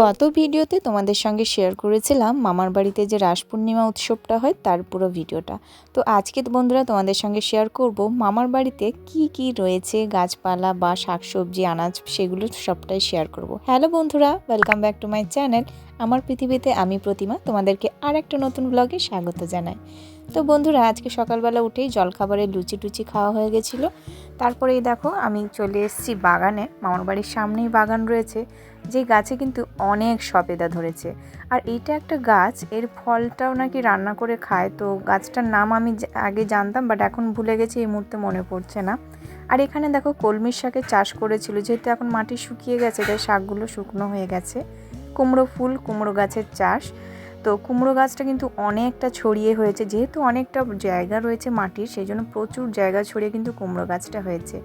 গত ভিডিওতে তোমাদের সঙ্গে শেয়ার করেছিলাম মামার বাড়িতে যে রাস পূর্ণিমা উৎসবটা হয়, তার পুরো ভিডিওটা। তো আজকে বন্ধুরা তোমাদের সঙ্গে শেয়ার করব মামার বাড়িতে কি কি রয়েছে, গাছপালা বা শাকসবজি, আনাজ, সেগুলো সবটাই শেয়ার করব। হ্যালো বন্ধুরা welcome back to my channel আমার পৃথিবীতে আমি প্রতিমা, তোমাদেরকে আর একটা নতুন ব্লগে স্বাগত জানাই। তো বন্ধুরা, আজকে সকালবেলা উঠেই জলখাবারে লুচি টুচি খাওয়া হয়ে গেছিল। তারপরেই দেখো, আমি চলে এসেছি বাগানে। মামার বাড়ির সামনেই বাগান রয়েছে, যে গাছে কিন্তু অনেক সবেদা ধরেছে। আর এইটা একটা গাছ, এর ফলটাও নাকি রান্না করে খায়। তো গাছটার নাম আমি আগে জানতাম, বাট এখন ভুলে গেছি, এই মুহূর্তে মনে পড়ছে না। আর এখানে দেখো, কলমির শাকের চাষ করেছিল, যেহেতু এখন মাটি শুকিয়ে গেছে, তাই শাকগুলো শুকনো হয়ে গেছে। কুমড়ো ফুল, কুমড়ো গাছের চাষ। তো কুমড়ো গাছটা কিন্তু অনেকটা ছড়িয়ে হয়েছে, যেহেতু অনেকটা জায়গা রয়েছে মাটির সেই জন্য প্রচুর জায়গা ছড়িয়ে কিন্তু কুমড়ো গাছটা হয়েছে।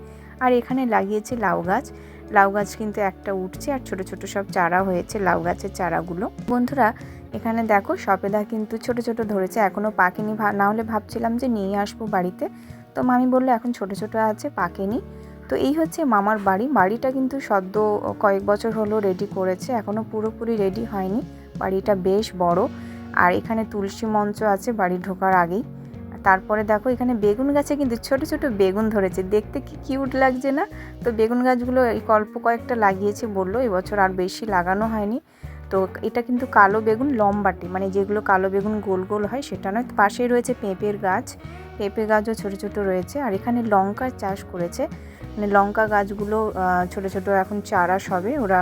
আর এখানে লাগিয়েছে লাউ গাছ। লাউ গাছ কিন্তু একটা উঠছে আর ছোট ছোট সব চারা হয়েছে, লাউ গাছের চারাগুলো। বন্ধুরা, এখানে দেখো সপেদা কিন্তু ছোট ছোট ধরেছে এখনও পাকেনি। না হলে ভাবছিলাম যে নিয়ে আসব বাড়িতে। তো মামি বলল এখন ছোট ছোট আছে, পাকেনি। তো এই হচ্ছে মামার বাড়ি। বাড়িটা কিন্তু সদ্য কয়েক বছর হলো রেডি করেছে এখনও পুরোপুরি রেডি হয়নি। বাড়িটা বেশ বড়। আর এখানে তুলসী মঞ্চ আছে বাড়ি ঢোকার আগেই। তারপরে দেখো এখানে বেগুন গাছে কিন্তু ছোট ছোট বেগুন ধরেছে। দেখতে কি কিউট লাগছে না? তো বেগুন গাছগুলো এই অল্প কয়েকটা লাগিয়েছে বলল, এবছর আর বেশি লাগানো হয়নি। তো এটা কিন্তু কালো বেগুন লম্বাটি মানে যেগুলো কালো বেগুন গোল গোল হয় সেটা নয়। পাশেই রয়েছে পেঁপের গাছ। পেঁপে গাছও ছোট ছোট রয়েছে। আর এখানে লঙ্কার চাষ করেছে। মানে লঙ্কা গাছগুলো ছোট ছোট এখন চারা সবে। ওরা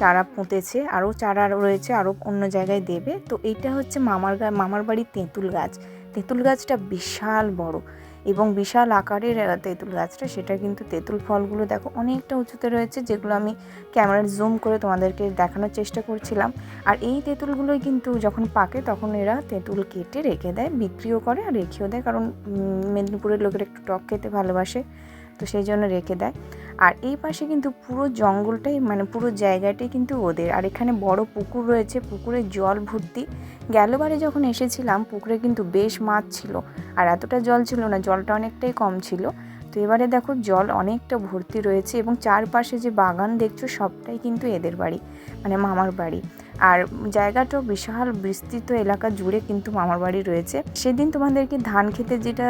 চারা পুঁতেছে, আরও চারা রয়েছে, আরও অন্য জায়গায় দেবে। তো এইটা হচ্ছে মামার গা, মামার বাড়ির তেঁতুল গাছ। তেঁতুল গাছটা বিশাল বড় এবং বিশাল আকারের তেঁতুল গাছটা। সেটা কিন্তু তেঁতুল ফলগুলো দেখো অনেকটা উঁচুতে রয়েছে, যেগুলো আমি ক্যামেরার জুম করে তোমাদেরকে দেখানোর চেষ্টা করছিলাম। আর এই তেঁতুলগুলোই কিন্তু যখন পাকে তখন এরা তেঁতুল কেটে রেখে দেয়, বিক্রিও করে আর রেখেও দেয়। কারণ মেদিনীপুরের লোকের একটু টক খেতে ভালোবাসে, তো সেই জন্য রেখে দেয়। আর এই পাশে কিন্তু পুরো জঙ্গলটাই মানে পুরো জায়গাটাই কিন্তু ওদের। আর এখানে বড় পুকুর রয়েছে, পুকুরে জল ভর্তি। গেলবারে যখন এসেছিলাম, পুকুরে কিন্তু বেশ মাছ ছিল। আর এতটা জল ছিল না, জলটা অনেকটাই কম ছিল। তো এবারে দেখো, জল অনেকটা ভর্তি রয়েছে এবং চারপাশে যে বাগান দেখছ, সবটাই কিন্তু এদের বাড়ি মানে মামার বাড়ি। আর জায়গাটাও বিশাল বিস্তৃত এলাকা জুড়ে কিন্তু মামার বাড়ি রয়েছে। সেদিন তোমাদেরকে ধান খেতে যেটা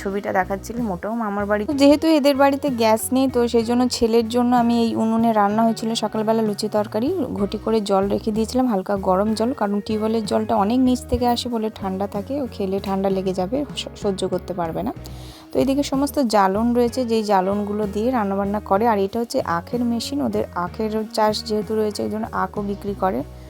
ছবিটা দেখাচ্ছিল মোটেও মামার বাড়ি। যেহেতু এদের বাড়িতে গ্যাস নেই, তো সেই জন্য ছেলের জন্য আমি এই উনুনে রান্না হয়েছিল সকালবেলা লুচি তরকারি, ঘটি করে জল রেখে দিয়েছিলাম, হালকা গরম জল, কারণ টিউবওয়েলের জলটা অনেক নিচ থেকে আসে বলে ঠান্ডা থাকে, ও খেলে ঠান্ডা লেগে যাবে সহ্য করতে পারবে না। তো এদিকে সমস্ত জ্বালন রয়েছে, যেই জ্বালনগুলো দিয়ে রান্নাবান্না করে, আর এটা হচ্ছে আখের মেশিন, ওদের আখের চাষ যেহেতু রয়েছে, এই জন্য আখও বিক্রি করে।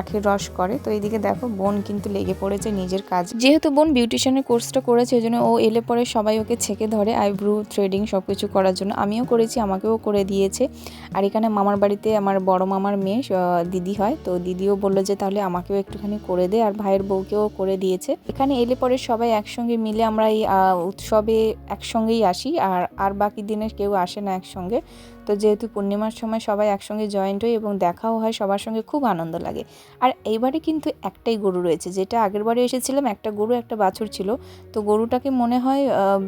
আখের রস করে। তো এইদিকে দেখো, বোন কিন্তু লেগে পড়েছে নিজের কাজ। যেহেতু বোন বিউটিশিয়ানের কোর্সটা করেছে ওই জন্য ও এলে পরে সবাই ওকে ছেঁকে ধরে আইব্রু থ্রেডিং সব কিছু করার জন্য। আমিও করেছি, আমাকেও করে দিয়েছে। আর এখানে মামার বাড়িতে আমার বড় মামার মেয়ে দিদি হয়। তো দিদিও বলল যে, তাহলে আমাকেও একটুখানি করে দে। আর ভাইয়ের বউকেও করে দিয়েছে। এখানে এলে পরে সবাই একসঙ্গে মিলে আমরা এই উৎসবে একসঙ্গেই আসি। আর আর বাকি দিনে কেউ আসে না একসঙ্গে। তো যেহেতু পূর্ণিমার সময় সবাই একসঙ্গে জয়েন্ট হই এবং দেখাও হয়, সবার সঙ্গে খুব আনন্দ লাগে। আর এইবারে কিন্তু একটাই গরু রয়েছে, যেটা আগের বারে এসেছিলাম, একটা গরু, একটা বাছুর ছিল। তো গরুটাকে মনে হয়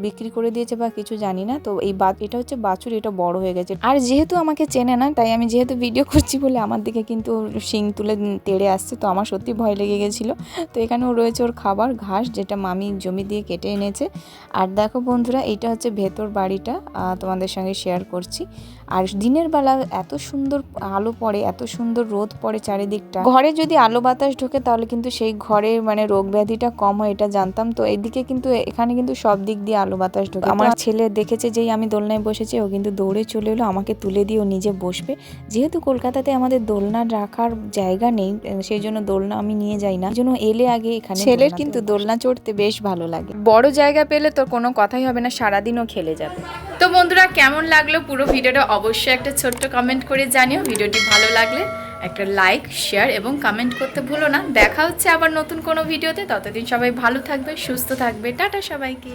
বিক্রি করে দিয়েছে বা কিছু জানি না। তো এই বা, এটা হচ্ছে বাছুর, এটা বড় হয়ে গেছে। আর যেহেতু আমাকে চেনে না, তাই আমি যেহেতু ভিডিও করছি বলে আমার দিকে কিন্তু শিং তুলে তেড়ে আসছে, তো আমার সত্যি ভয় লেগে গেছিল। তো এখানেও রয়েছে ওর খাবার, ঘাস, যেটা মামি জমি দিয়ে কেটে এনেছে। আর দেখো বন্ধুরা এইটা হচ্ছে ভেতর বাড়িটা তোমাদের সঙ্গে শেয়ার করছি। আর দিনের বেলা এত সুন্দর আলো পড়ে এত সুন্দর রোদ পড়ে চারিদিকটা। ঘরে যদি আলো বাতাস ঢোকে তাহলে কিন্তু সেই ঘরে মানে রোগ ব্যাধিটা কম হয় এটা জানতাম। তো এদিকে কিন্তু এখানে কিন্তু সব দিক দিয়ে আলো বাতাস ঢোকে। আমার ছেলে দেখেছে যেই আমি দোলনায় বসেছি ও কিন্তু দৌড়ে চলে এলো আমাকে তুলে দিয়ে ও নিজে বসবে। যেহেতু কলকাতাতে আমাদের দোলনা রাখার জায়গা নেই সেই জন্য দোলনা আমি নিয়ে যাই না। জন্য এলে আগে এখানে ছেলের কিন্তু দোলনা চড়তে বেশ ভালো লাগে। বড় জায়গা পেলে তোর কোনো কথাই হবে না সারাদিনও খেলে যাবে। তো বন্ধুরা কেমন লাগল পুরো ভিডিওটা? অবশ্যই একটা ছোট্ট কমেন্ট করে জানিও। ভিডিওটি ভালো লাগলে একটা লাইক শেয়ার এবং কমেন্ট করতে ভুলো না। দেখা হচ্ছে আবার নতুন কোনো ভিডিওতে। ততদিন সবাই ভালো থাকবে, সুস্থ থাকবে। টাটা সবাইকে।